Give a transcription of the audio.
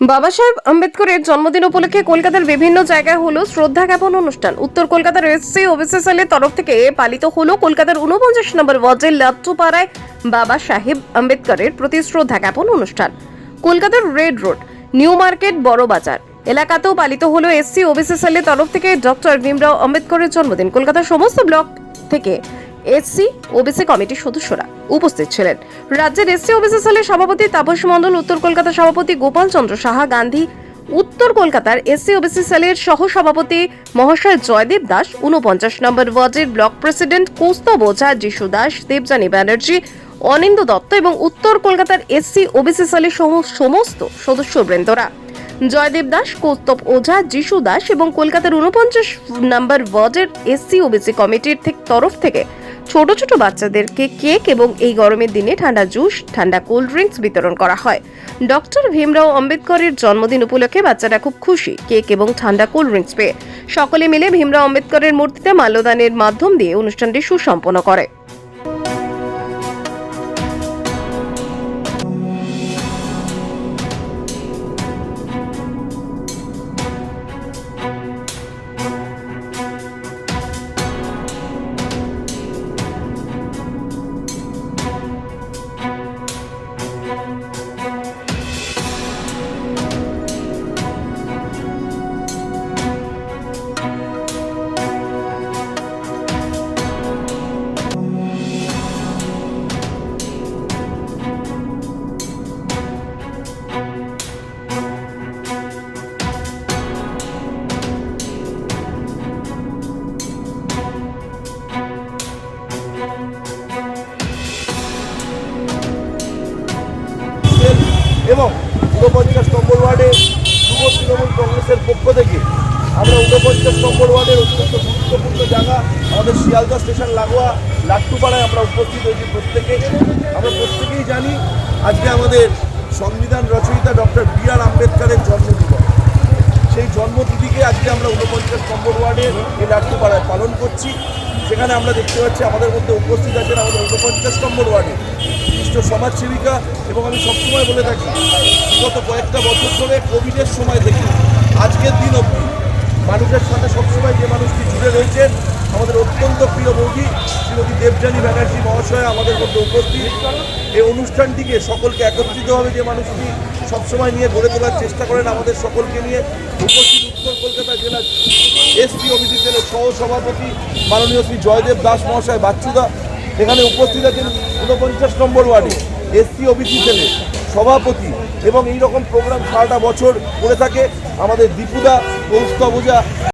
বাবা সাহেব আম্বেদকরের জন্মদিন উপলক্ষে কলকাতার বিভিন্ন জায়গায় হলো শ্রদ্ধা জ্ঞাপন অনুষ্ঠান। উত্তর কলকাতার এসসি ওবিসিএল এর তরফ থেকে পালিত হলো কলকাতার উনপঞ্চাশ নম্বর ওয়ার্ডের লাট্টুপাড়ায় বাবা সাহেব আম্বেদকরের প্রতি শ্রদ্ধা জ্ঞাপন অনুষ্ঠান। কলকাতার রেড রোড, নিউ মার্কেট, বড় বাজার এলাকাতেও পালিত হলো এসসি ওবিসিএল এর তরফ থেকে ডক্টর ভীমরাও আম্বেদকরের জন্মদিন। কলকাতার সমস্ত ব্লক থেকে এসসি ওবিসি কমিটির সদস্যরা উপস্থিত ছিলেন। রাজ্যের এসসি ওবিসি সেলের সভাপতি তাপস মণ্ডল, উত্তর কলকাতা সভাপতি গোপাল চন্দ্র সাহা গান্ধী, উত্তর কলকাতার এসসি ওবিসি সেলের সহ সভাপতি মহাশয় জয়দেব দাস উনপঞ্চাশ নম্বর ওয়ার্ডের ব্লক প্রেসিডেন্ট কৌস্তব ওঝা, যিশু দাস দেবজানী ব্যানার্জি অনিন্দ দত্ত এবং উত্তর কলকাতার এসসি ওবিসি সেলের সম- সমস্ত সদস্যবৃন্দরা। জয়দেব দাস, কৌস্তব ওঝা, যিশু দাস এবং কলকাতার উনপঞ্চাশ নম্বর ওয়ার্ডের এসসি ওবিসি কমিটির তরফ থেকে ছোট ছোট বাচ্চাদেরকে কেক এবং এই গরমের দিনে ঠান্ডা জুস, ঠান্ডা কোল্ড ড্রিঙ্কস বিতরণ করা হয়। ডক্টর ভীমরাও আম্বেদকরের জন্মদিন উপলক্ষে বাচ্চারা খুব খুশি কেক এবং ঠান্ডা কোল্ড ড্রিঙ্কস পেয়ে। সকলে মিলে ভীমরাও আম্বেদকরের মূর্তিতে মাল্যদানের মাধ্যম দিয়ে অনুষ্ঠানটি সুসম্পন্ন করে। এবং ঊনপঞ্চাশ নম্বর ওয়ার্ডে যুব তৃণমূল কংগ্রেসের পক্ষ থেকে আমরা ঊনপঞ্চাশ নম্বর ওয়ার্ডের অত্যন্ত গুরুত্বপূর্ণ জায়গা, আমাদের শিয়ালদা স্টেশন লাগোয়া, লাট্টুপাড়ায় আমরা উপস্থিত হয়েছি প্রত্যেকে। আমরা প্রত্যেকেই জানি আজকে আমাদের সংবিধান রচয়িতা ডক্টর বি আর আম্বেদকরের জন্মদিবস। সেই জন্মতিথিকে আজকে আমরা ঊনপঞ্চাশ নম্বর ওয়ার্ডে এই লাট্টুপাড়ায় পালন করছি। সেখানে আমরা দেখতে পাচ্ছি আমাদের মধ্যে উপস্থিত আছেন আমাদের ঊনপঞ্চাশ নম্বর ওয়ার্ডে বিশিষ্ট সমাজসেবিকা এবং আমি সবসময় বলে থাকি গত কয়েকটা বছর ধরে কোভিডের সময় থেকে আজকের দিন অবধি মানুষের সাথে সবসময় যে মানুষটি জুড়ে রয়েছেন, আমাদের অত্যন্ত প্রিয় বৌদি, শ্রীমতী দেবযানী ব্যানার্জি মহাশয় আমাদের মধ্যে উপস্থিত। এই অনুষ্ঠানটিকে সকলকে একত্রিতভাবে যে মানুষটি সবসময় নিয়ে গড়ে তোলার চেষ্টা করেন আমাদের সকলকে নিয়ে। উপস্থিত উত্তর কলকাতা জেলার এসপি অভিজিৎ জেলের সহসভাপতি মাননীয় শ্রী জয়দেব দাস মহাশয় বাচ্চুদা। এখানে উপস্থিত আছেন ঊনপঞ্চাশ নম্বর ওয়ার্ডে এসপি অভিজিৎ জেলের সভাপতি এবং এই রকম প্রোগ্রাম সারাটা বছর করে থাকে আমাদের দীপুদা কৌস্তবজা